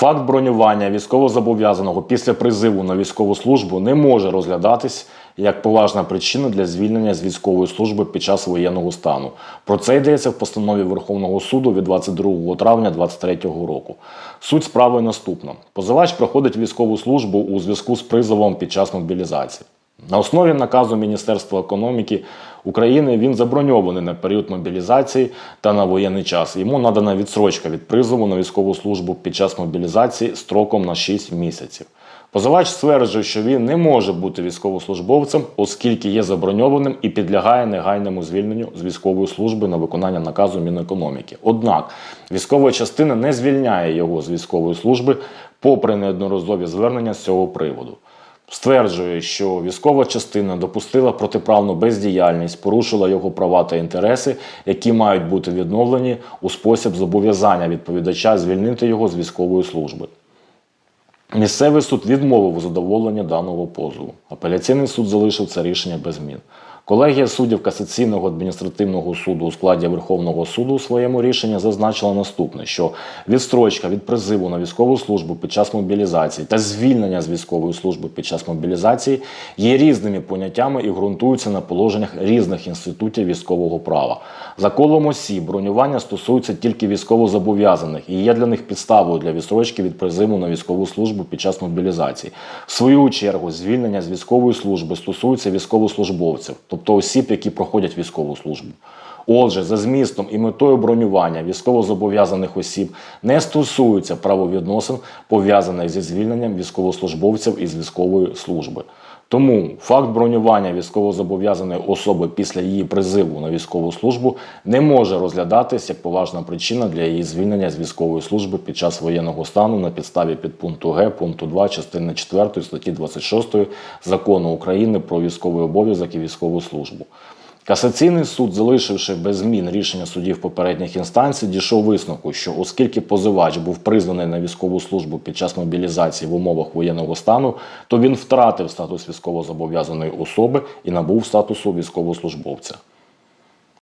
Факт бронювання військовозобов'язаного після призиву на військову службу не може розглядатись як поважна причина для звільнення з військової служби під час воєнного стану. Про це йдеться в постанові Верховного суду від 22 травня 2023 року. Суть справи наступна: позивач проходить військову службу у зв'язку з призовом під час мобілізації. На основі наказу Міністерства економіки України він заброньований на період мобілізації та на воєнний час. Йому надана відсрочка від призову на військову службу під час мобілізації строком на 6 місяців. Позивач стверджує, що він не може бути військовослужбовцем, оскільки є заброньованим і підлягає негайному звільненню з військової служби на виконання наказу Мінекономіки. Однак військова частина не звільняє його з військової служби, попри неодноразові звернення з цього приводу. Стверджує, що військова частина допустила протиправну бездіяльність, порушила його права та інтереси, які мають бути відновлені у спосіб зобов'язання відповідача звільнити його з військової служби. Місцевий суд відмовив у задоволенні даного позову. Апеляційний суд залишив це рішення без змін. Колегія суддів касаційного адміністративного суду у складі Верховного суду у своєму рішенні зазначила наступне: що відстрочка від призиву на військову службу під час мобілізації та звільнення з військової служби під час мобілізації є різними поняттями і ґрунтуються на положеннях різних інститутів військового права. За колом осіб бронювання стосується тільки військовозобов'язаних і є для них підставою для відстрочки від призиву на військову службу під час мобілізації. В свою чергу, звільнення з військової служби стосується військовослужбовців, тобто осіб, які проходять військову службу. Отже, за змістом і метою бронювання військовозобов'язаних осіб не стосуються правовідносин, пов'язаних зі звільненням військовослужбовців із військової служби. Тому факт бронювання військовозобов'язаної особи після її призиву на військову службу не може розглядатись як поважна причина для її звільнення з військової служби під час воєнного стану на підставі підпункту Г пункту 2 частини 4 статті 26 закону України про військовий обов'язок і військову службу. Касаційний суд, залишивши без змін рішення судів попередніх інстанцій, дійшов висновку, що оскільки позивач був призваний на військову службу під час мобілізації в умовах воєнного стану, то він втратив статус військовозобов'язаної особи і набув статусу військовослужбовця.